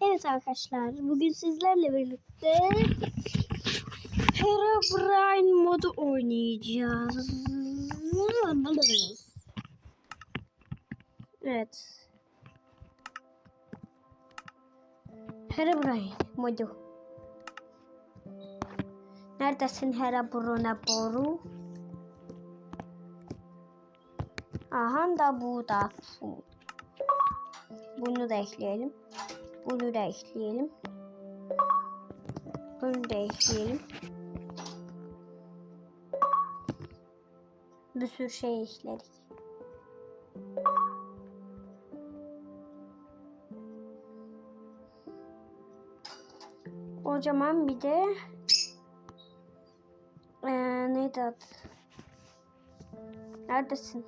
Evet arkadaşlar bugün sizlerle birlikte Herobrine modu oynayacağız. Evet. Herobrine modu. Neredesin Herobrine boru? Aha da bu da. Bunu da ekleyelim. Bunu da ekleyelim. Bunu da ekleyelim. Bir sürü şey ekledik. O bir de ee, neydi adı? Neredesin?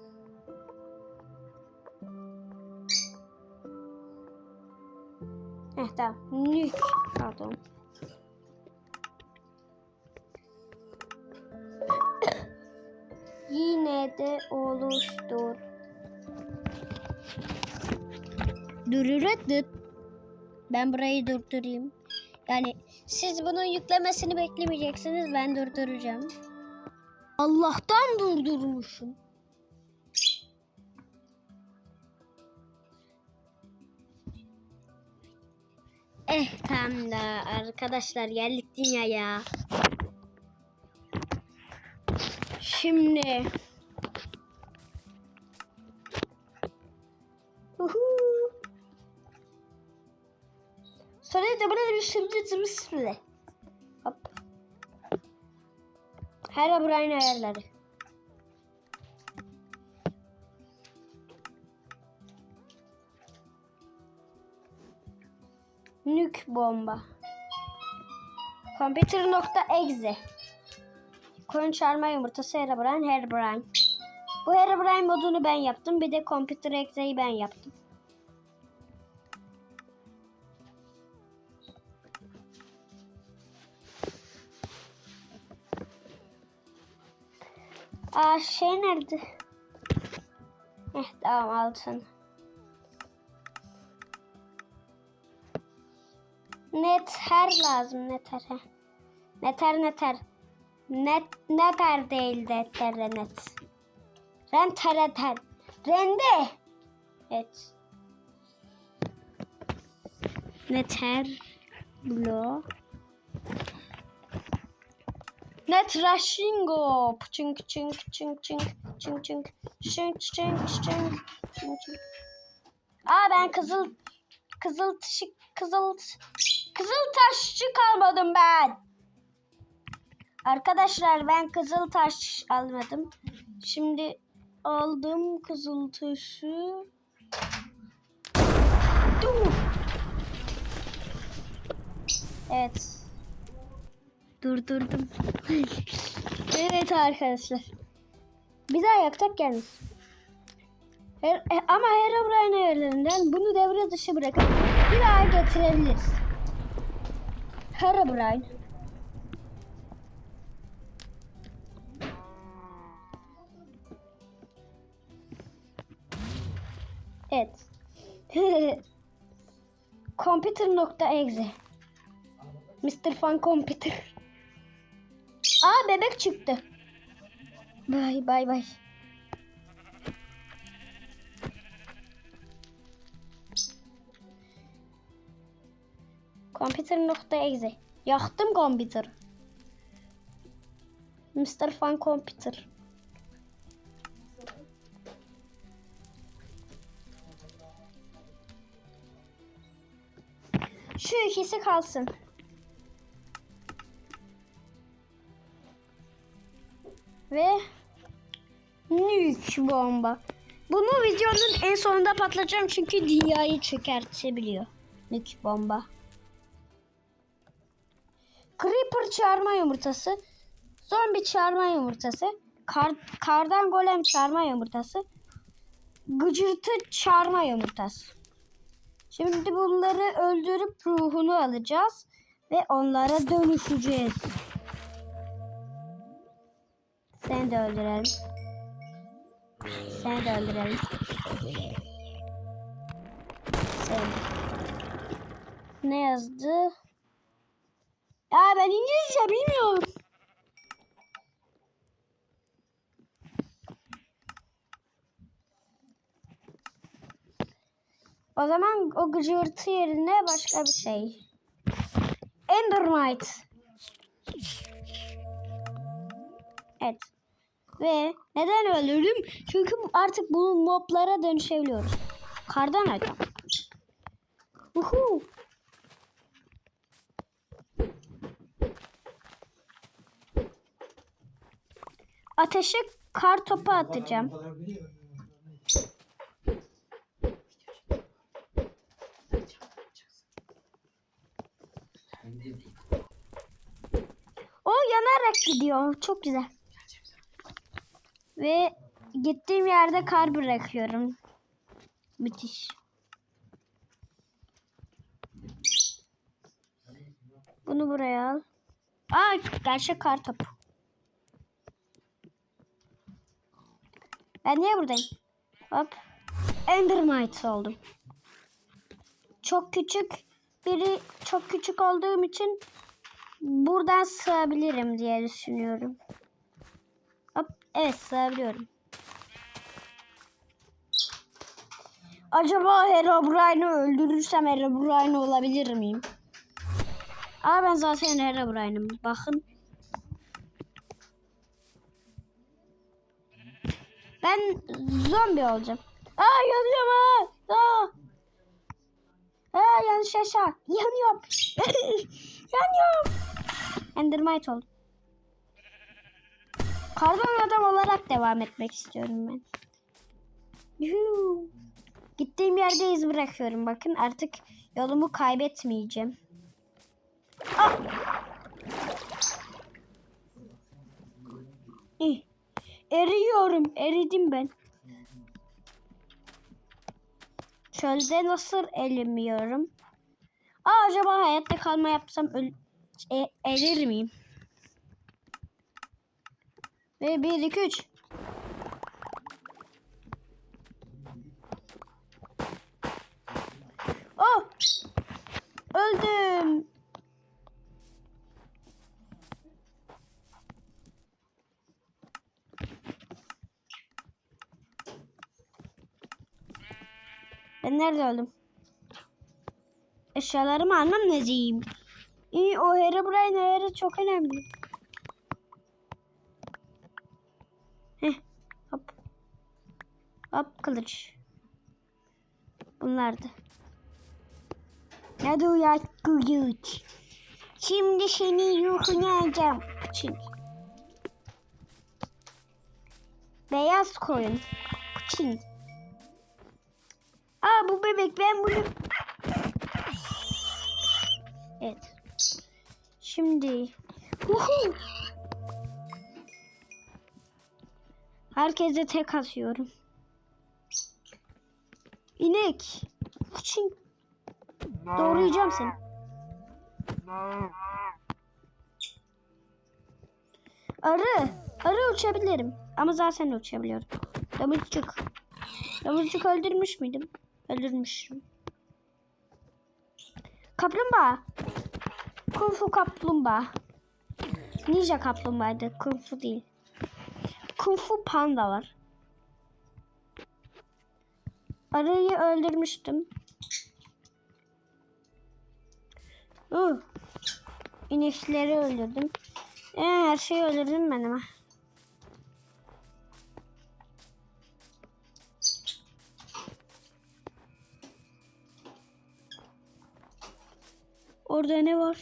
Eh tamam. Nük. Yine de oluştur. Dürürüt. Ben burayı durdurayım. Yani siz bunun yüklemesini beklemeyeceksiniz. Ben durduracağım. Allah'tan durdurmuşum. Eh tamam da arkadaşlar geldik dünyaya. Şimdi Uhu. Sonra da bana bir sürpriz sürpriz. Hop. Herobrine ayarları. Nük bomba. Computer.exe Koyun çağırma yumurtası Herobrine Herobrine. Bu Herobrine modunu ben yaptım. Bir de Computer.exe'yi ben yaptım. Aa şey nerede? Eh tamam altın. Neter lazım neter. he. Neter neter. Net neter değil neter net. Renter neter. Rende. Evet. Neter. Blo. Net Rashingo. Çink çink çink çink çink çink çink çink çink çink çink. Aa ben kızıl kızıl taşı kızıl kızıl taşçı kalmadım ben. Arkadaşlar ben kızıl taş almadım. Şimdi aldım kızıl taşı. Dur. Evet. Durdurdum. evet arkadaşlar. Bir daha yakacak yalnız. Her, e, ama Herobrine ayarlarından bunu devre dışı bırakıp bir daha getirebiliriz. Herobrine. Evet. Computer.exe Mr. Fun Computer. Aa bebek çıktı. Bay bay bay. Computer.exe Yaktım computer. Mr. Fun Computer. Şu ikisi kalsın. Ve nük bomba. Bunu videonun en sonunda patlatacağım çünkü dünyayı çökertebiliyor. Nük bomba. Creeper çağırma yumurtası. Zombi çağırma yumurtası. Kar, kardan golem çağırma yumurtası. Gıcırtı çağırma yumurtası. Şimdi bunları öldürüp ruhunu alacağız. Ve onlara dönüşeceğiz. Seni de öldürelim. Seni de öldürelim. Seni. Ne yazdı? Ya ben İngilizce bilmiyorum. O zaman o gıcırtı yerine başka bir şey. Endermite. Evet. Ve neden öldürdüm? Çünkü artık bu moblara dönüşebiliyoruz. Kardan adam. Uhu. Ateşe kar topu atacağım. O yanarak gidiyor. Çok güzel. Ve gittiğim yerde kar bırakıyorum. Müthiş. Bunu buraya al. Aa gerçek kar topu. Ben niye buradayım? Hop. Endermite oldum. Çok küçük biri çok küçük olduğum için buradan sığabilirim diye düşünüyorum. Hop. Evet sığabiliyorum. Acaba Herobrine'i öldürürsem Herobrine olabilir miyim? Aa ben zaten Herobrine'im. Bakın. Zombi olacağım. Aa yanıyorum ha. Aa. Aa yanlış aşağı. Yanıyorum. Yanıyorum. Endermite oldum. Kardan adam olarak devam etmek istiyorum ben. Yuhuu. Gittiğim yerde iz bırakıyorum. Bakın artık yolumu kaybetmeyeceğim. Ah! Eriyorum. Eridim ben. Çölde nasıl erimiyorum? Aa, acaba hayatta kalma yapsam e erir miyim? Ve 1 2 3 Oh! Öldüm. Ben nerede öldüm? Eşyalarımı almam lazım. İyi o Herobrine ayarı çok önemli. Heh. Hop. Hop kılıç. Bunlardı. Hadi uyak kılıç. Şimdi seni ruhunu alacağım. Çünkü. Beyaz koyun. Çin. Aa bu bebek ben bunu... Evet. Şimdi... Uhu. Herkese tek atıyorum. İnek. Çin. Doğrayacağım seni. Arı. Arı uçabilirim. Ama zaten uçabiliyorum. Domuzcuk. Domuzcuk öldürmüş müydüm? Öldürmüşüm. Kaplumbağa. Kung fu kaplumbağa. Ninja kaplumbağaydı. Kung fu değil. Kung fu panda var. Arıyı öldürmüştüm. Uh. İnekleri öldürdüm. Ee, her şeyi öldürdüm ben ama. Orada ne var?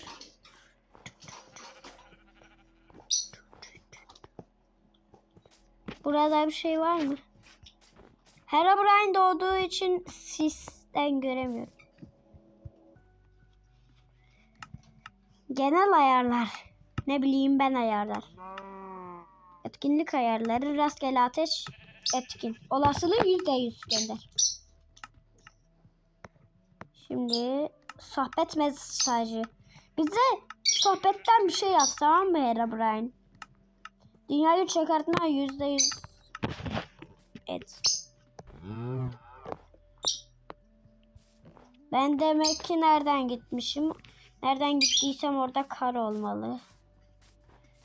Burada bir şey var mı? Herobrine doğduğu için sisten göremiyorum. Genel ayarlar. Ne bileyim ben ayarlar. Etkinlik ayarları rastgele ateş etkin. Olasılığı yüzde yüz gönder. Şimdi sohbet mesajı. Bize sohbetten bir şey yaz tamam mı Herobrine? Dünyayı çökertme yüzde yüz et. Ben demek ki nereden gitmişim? Nereden gittiysem orada kar olmalı.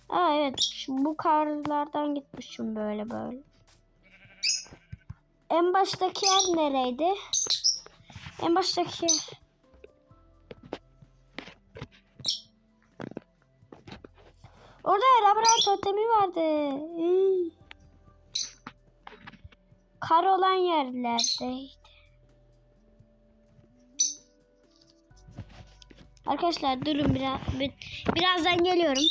Aa evet bu karlardan gitmişim böyle böyle. En baştaki yer nereydi? En baştaki yer. Orada labirent totemi vardı. Kar olan yerlerdeydi. Arkadaşlar durun biraz bir- birazdan geliyorum.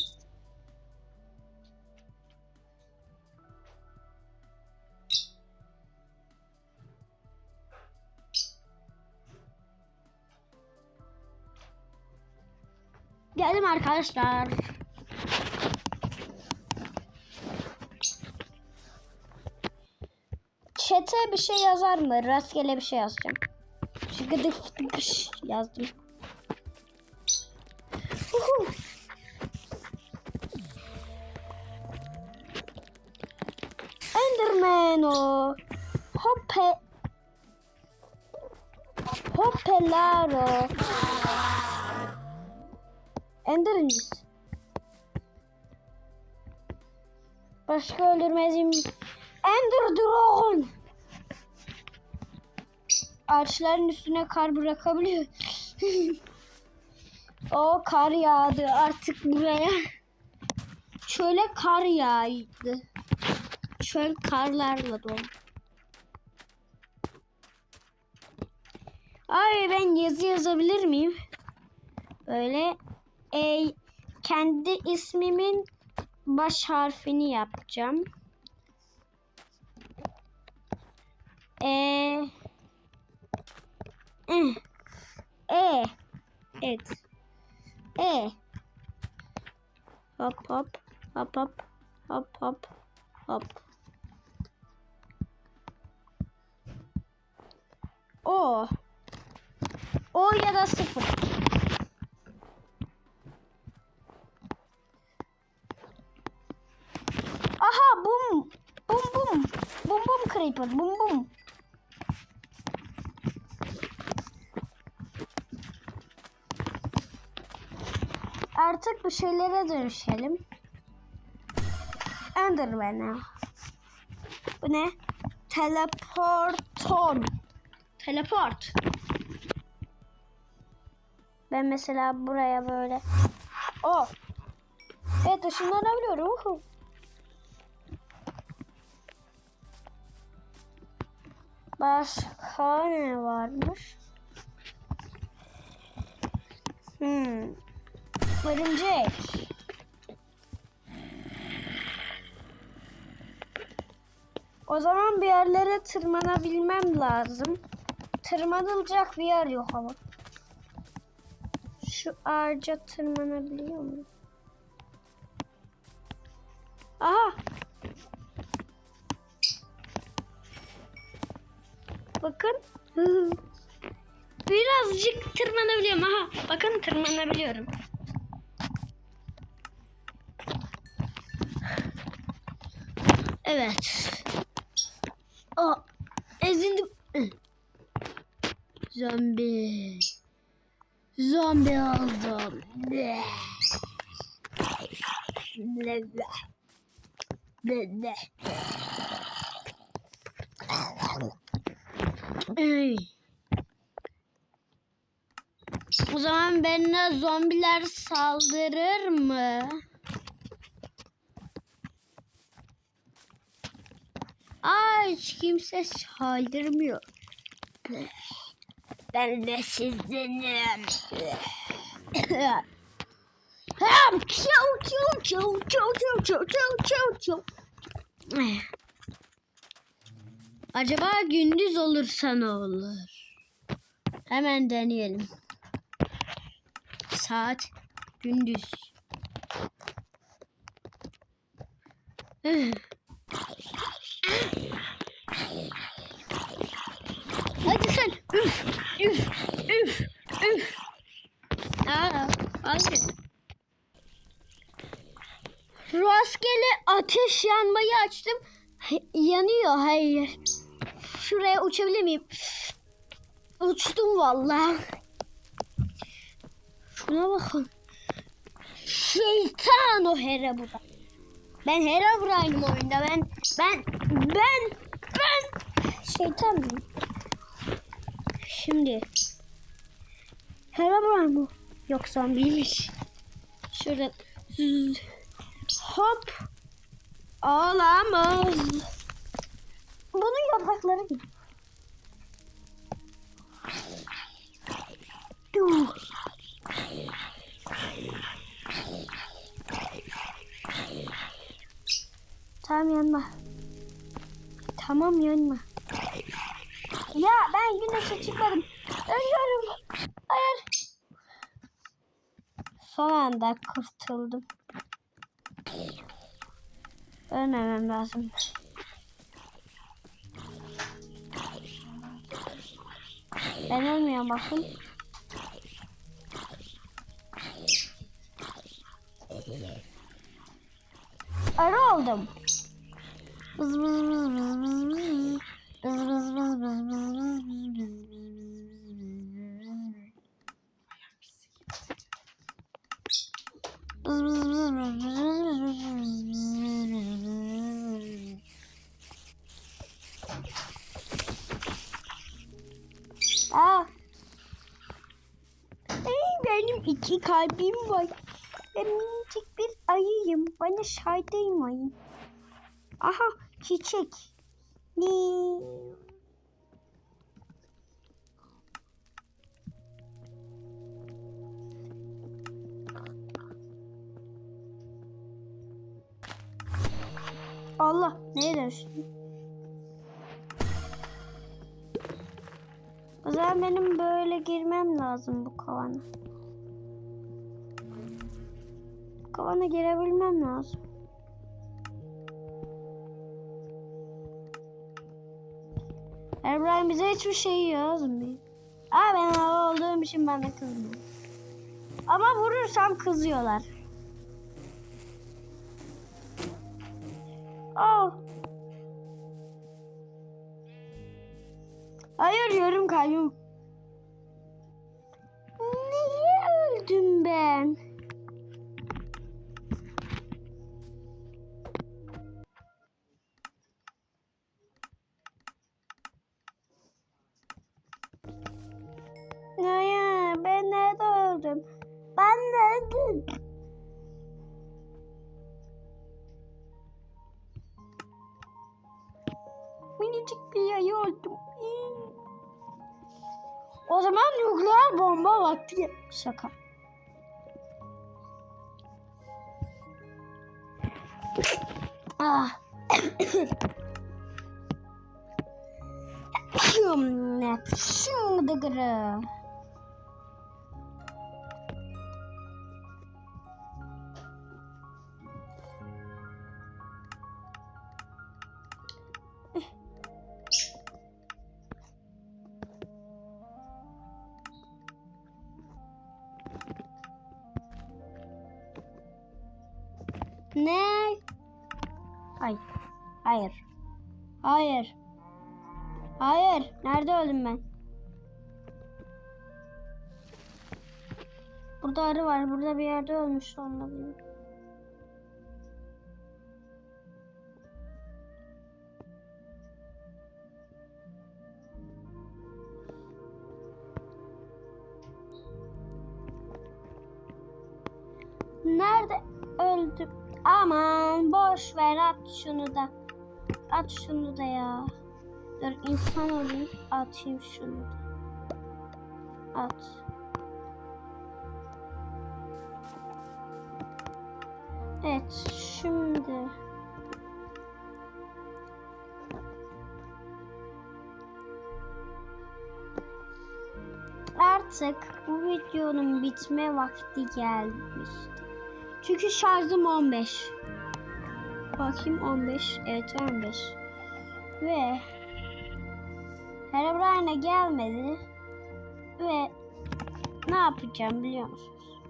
Geldim arkadaşlar. Chat'e bir şey yazar mı? Rastgele bir şey yazacağım. Şıkıdık yazdım. Uhu. Enderman o. Hoppe. Hoppelaro. Ender'iniz. Başka öldürmezim. Ender Dragon. Ağaçların üstüne kar bırakabiliyor. o kar yağdı artık buraya. Şöyle kar yağdı. Çöl karlarla dolu. Ay ben yazı yazabilir miyim? Böyle e, kendi ismimin baş harfini yapacağım. E eh, E Evet. E Hop hop hop hop hop hop hop. O O ya da sıfır. Aha bum. Bum bum. Bum bum creeper. Bum bum. Bu şeylere dönüşelim. Enderman'e. Bu ne? Teleporton. Teleport. Ben mesela buraya böyle. O. Evet ışınlanabiliyorum. Uhu. Başka ne varmış? Hmm. Örümcek. O zaman bir yerlere tırmanabilmem lazım. Tırmanılacak bir yer yok ama. Şu ağaca tırmanabiliyor muyum? Aha. Bakın. Birazcık tırmanabiliyorum. Aha. Bakın tırmanabiliyorum. Evet. O ezildim. Zombi. Zombi oldum. Ne? Ne? Ne? O zaman benimle zombiler saldırır mı? Hiç kimse saldırmıyor. Ben de sizdenim. Ham, çiu, çiu, çiu, çiu, çiu, çiu, çiu, çiu, çiu. Acaba gündüz olursa ne olur? Hemen deneyelim. Saat gündüz. Hadi sen. Üf, üf, üf, üf. Aa, hadi. Rastgele ateş yanmayı açtım. Yanıyor hayır. Şuraya uçabilir miyim? Uçtum vallahi. Şuna bakın. Şeytan o Herobrine. Ben Herobrine'im oyunda. Ben ben ben ben şeytan mıyım? Şimdi Herobrine bu. Yok zombiymiş. Zzz, hop olamaz. Bunun yaprakları gibi. Tamam yanma. Ya ben güneşe çıkmadım. Ölüyorum. Hayır. Son anda kurtuldum. Ölmemem lazım. Ben ölmüyorum bakın. Arı oldum. Aa. Ey, benim iki kalbim var. Ben minicik bir ayıyım. Bana şaydaymayın. Aha çiçek. Ne? Allah neye dönüştüm? O zaman benim böyle girmem lazım bu kovana. Bu kovana girebilmem lazım. Erbrahim bize hiçbir şey yazmıyor. Aa ben hava olduğum için bana kızmıyor. Ama vurursam kızıyorlar. Oh. Hayır yarım kalbim. Şaka. Ah. Şum. Şum. Hayır. Nerede öldüm ben? Burada arı var. Burada bir yerde ölmüş olmalıyım. Nerede öldüm? Aman boş ver at şunu da. At şunu da ya. Dur insan olayım atayım şunu. At. Evet şimdi. Artık bu videonun bitme vakti gelmişti. Çünkü şarjım 15. Bakayım 15. Evet 15. Ve Herobrine gelmedi. Ve ne yapacağım biliyor musunuz?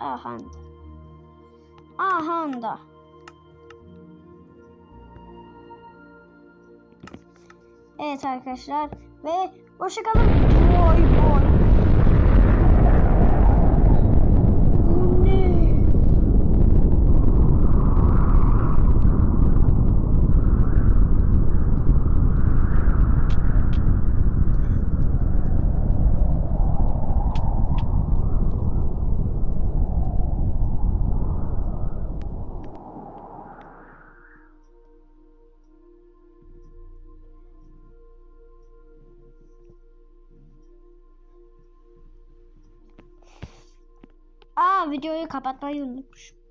Aha da. Aha da. Evet arkadaşlar ve Hoşçakalın. Boy boy. Videoyu kapatmayı unutmuşum.